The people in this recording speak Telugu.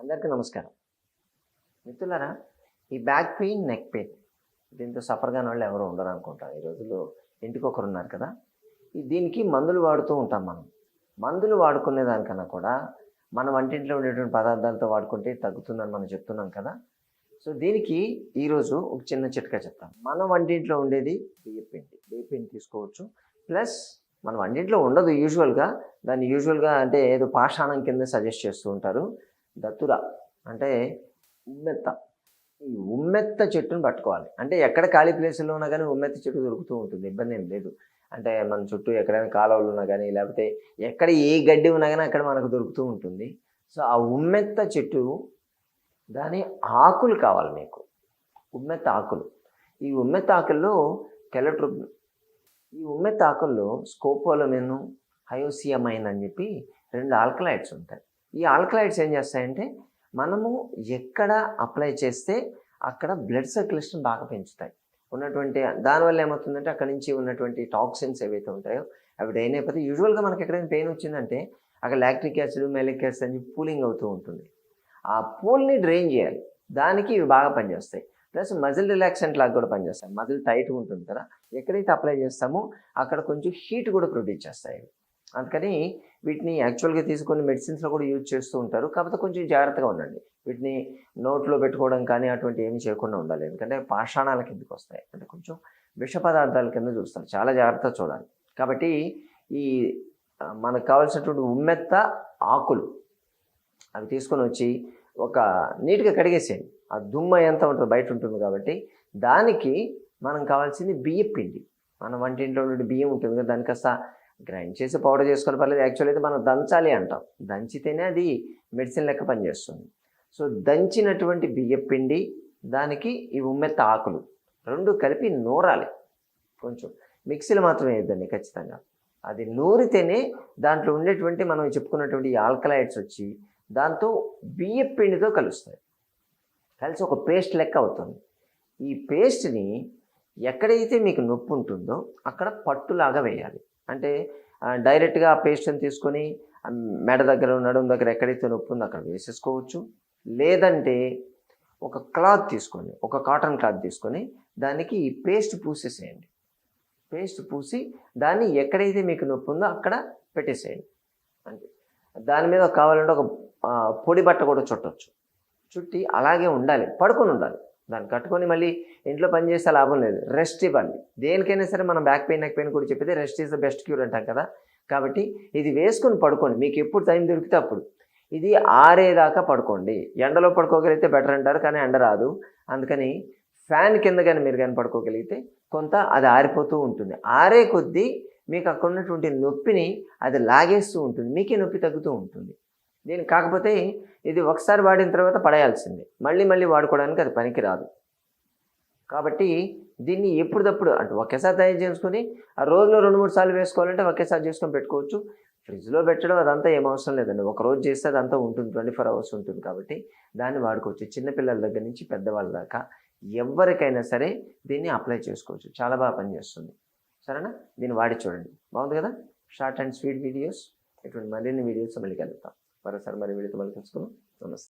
అందరికీ నమస్కారం. మిత్రులరా ఈ బ్యాక్ పెయిన్ నెక్ పెయిన్ దీంతో సఫర్ కాని వాళ్ళు ఎవరు ఉండరు అనుకుంటారు. ఈ రోజుల్లో ఇంటికి ఒకరు ఉన్నారు కదా దీనికి మందులు వాడుతూ ఉంటాం మనం. మందులు వాడుకునే దానికన్నా కూడా మన వంటింట్లో ఉండేటువంటి పదార్థాలతో వాడుకుంటే తగ్గుతుందని మనం చెప్తున్నాం కదా. సో దీనికి ఈరోజు ఒక చిన్న చిట్కా చెప్తాను మన వంటింట్లో ఉండేది బియ్య పిండి. బియ్య పిండి తీసుకోవచ్చు. ప్లస్ మన వంటింట్లో ఉండదు యూజువల్గా. దాన్ని యూజువల్గా అంటే ఏదో పాషాణం కింద సజెస్ట్ చేస్తూ ఉంటారు. దత్తుర అంటే ఉమ్మెత్త. ఈ ఉమ్మెత్త చెట్టును పట్టుకోవాలి. అంటే ఎక్కడ ఖాళీ ప్లేసుల్లో ఉన్నా కానీ ఉమ్మెత్త చెట్టు దొరుకుతూ ఉంటుంది. ఇబ్బంది ఏం లేదు. అంటే మన చుట్టూ ఎక్కడైనా కాలువలు ఉన్నా కానీ లేకపోతే ఎక్కడ ఏ గడ్డి ఉన్నా కానీ అక్కడ మనకు దొరుకుతూ ఉంటుంది. సో ఆ ఉమ్మెత్త చెట్టు దాని ఆకులు కావాలి మీకు. ఉమ్మెత్త ఆకులు. ఈ ఉమ్మెత్త ఆకుల్లో కెలట్రో ఈ ఉమ్మెత్త ఆకుల్లో స్కోపోలమిన్ హయోసియమైన్ అని చెప్పి రెండు ఆల్కలైడ్స్ ఉంటాయి. ఈ ఆల్కలైడ్స్ ఏం చేస్తాయంటే మనము ఎక్కడ అప్లై చేస్తే అక్కడ బ్లడ్ సర్క్యులేషన్ బాగా పెంచుతాయి. ఉన్నటువంటి దానివల్ల ఏమవుతుందంటే అక్కడ నుంచి ఉన్నటువంటి టాక్సిన్స్ ఏవైతే ఉంటాయో అవి డ్రైన్ అయిపోతే యూజువల్గా మనకి ఎక్కడైనా పెయిన్ వచ్చిందంటే అక్కడ లాక్టిక్ యాసిడ్ మెలిక్ యాసిడ్ అని పూలింగ్ అవుతూ ఉంటుంది. ఆ పూల్ని డ్రైన్ చేయాలి. దానికి ఇవి బాగా పనిచేస్తాయి. ప్లస్ మజిల్ రిలాక్సెంట్ లాగా కూడా పనిచేస్తాయి. మజిల్ టైట్గా ఉంటుంది కదా. ఎక్కడైతే అప్లై చేస్తామో అక్కడ కొంచెం హీట్ కూడా ప్రొడ్యూస్ చేస్తాయి. ఇవి. అందుకని వీటిని యాక్చువల్గా తీసుకొని మెడిసిన్స్లో కూడా యూజ్ చేస్తూ ఉంటారు. కాకపోతే కొంచెం జాగ్రత్తగా ఉండండి. వీటిని నోట్లో పెట్టుకోవడం కానీ అటువంటి ఏమి చేయకుండా ఉండాలి. ఎందుకంటే పాషాణాల కిందకి వస్తాయి. అంటే కొంచెం విష పదార్థాల కింద చూస్తారు. చాలా జాగ్రత్తగా చూడాలి. కాబట్టి ఈ మనకు కావాల్సినటువంటి ఉమ్మెత్త ఆకులు అవి తీసుకొని వచ్చి ఒక నీట్గా కడిగేసేయండి. ఆ దుమ్మ ఎంత ఉంటుంది. బయట ఉంటుంది కాబట్టి దానికి మనం కావాల్సింది బియ్య పిండి మన వంటింట్లో నుండి బియ్యం ఉంటుంది కదా దాని కాస్త గ్రైండ్ చేసి పౌడర్ చేసుకొని పర్లేదు. యాక్చువల్ అయితే మనం దంచాలి అంటాం. దంచితేనే అది మెడిసిన్ లెక్క పనిచేస్తుంది. సో దంచినటువంటి బియ్యపిండి దానికి ఈ ఉమ్మెత్త ఆకులు రెండు కలిపి నూరాలి. కొంచెం మిక్సీలో మాత్రమే వేయద్దండి ఖచ్చితంగా. అది నూరితేనే దాంట్లో ఉండేటువంటి మనం చెప్పుకున్నటువంటి ఆల్కలైడ్స్ వచ్చి దాంతో బియ్య పిండితో కలుస్తాయి. కలిసి ఒక పేస్ట్ లెక్క అవుతుంది. ఈ పేస్ట్ని ఎక్కడైతే మీకు నొప్పి ఉంటుందో అక్కడ పట్టులాగా వేయాలి. అంటే డైరెక్ట్గా ఆ పేస్ట్ని తీసుకొని మెడ దగ్గర నడుము దగ్గర ఎక్కడైతే నొప్పి ఉందో అక్కడ వేసేసుకోవచ్చు. లేదంటే ఒక క్లాత్ తీసుకొని ఒక కాటన్ క్లాత్ తీసుకొని దానికి ఈ పేస్ట్ పూసేసేయండి. పేస్ట్ పూసి దాన్ని ఎక్కడైతే మీకు నొప్పి ఉందో అక్కడ పెట్టేసేయండి. అంతే. దాని మీద కావాలంటే ఒక పొడి బట్ట కూడా చుట్టవచ్చు చుట్టి అలాగే ఉండాలి. పడుకొని ఉండాలి. దాన్ని కట్టుకొని మళ్ళీ ఇంట్లో పని చేస్తే లాభం లేదు. రెస్ట్ ఇవ్వండి. దేనికైనా సరే మనం బ్యాక్ పెయిన్ నెక్ పెయిన్ కూడా చెప్పితే rest is the best cure అంటాం కదా. కాబట్టి ఇది వేసుకొని పడుకోండి. మీకు ఎప్పుడు టైం దొరికితే అప్పుడు. ఇది ఆరేదాకా పడుకోండి. ఎండలో పడుకోగలిగితే బెటర్ అంటారు కానీ ఎండ రాదు. అందుకని ఫ్యాన్ కింద కానీ మీరు కానీ పడుకోగలిగితే కొంత అది ఆరిపోతూ ఉంటుంది. ఆరే కొద్దీ మీకు అక్కడ ఉన్నటువంటి నొప్పిని అది లాగేస్తూ ఉంటుంది. మీకే నొప్పి తగ్గుతూ ఉంటుంది. దీనికి కాకపోతే ఇది ఒకసారి వాడిన తర్వాత పడేయాల్సిందే. మళ్ళీ మళ్ళీ వాడుకోవడానికి అది పనికిరాదు. కాబట్టి దీన్ని ఎప్పుడప్పుడు అంటే ఒకేసారి తయారు చేసుకొని ఆ రోజులో రెండు మూడు సార్లు వేసుకోవాలంటే ఒకేసారి చేసుకొని పెట్టుకోవచ్చు. ఫ్రిడ్జ్లో పెట్టడం అదంతా ఏం అవసరం లేదండి. ఒక రోజు చేస్తే అదంతా ఉంటుంది. ట్వంటీ ఫోర్ అవర్స్ ఉంటుంది కాబట్టి దాన్ని వాడుకోవచ్చు. చిన్నపిల్లల దగ్గర నుంచి పెద్దవాళ్ళ దాకా ఎవరికైనా సరే దీన్ని అప్లై చేసుకోవచ్చు. చాలా బాగా పనిచేస్తుంది. సరేనా? దీన్ని వాడి చూడండి. బాగుంది కదా? Short and sweet videos. ఇటువంటి మరిన్ని వీడియోస్ మళ్ళీ కలుగుతాం మరోసారి మరి వీడియోతో మళ్ళీ కలుసుకుందాం. నమస్తే.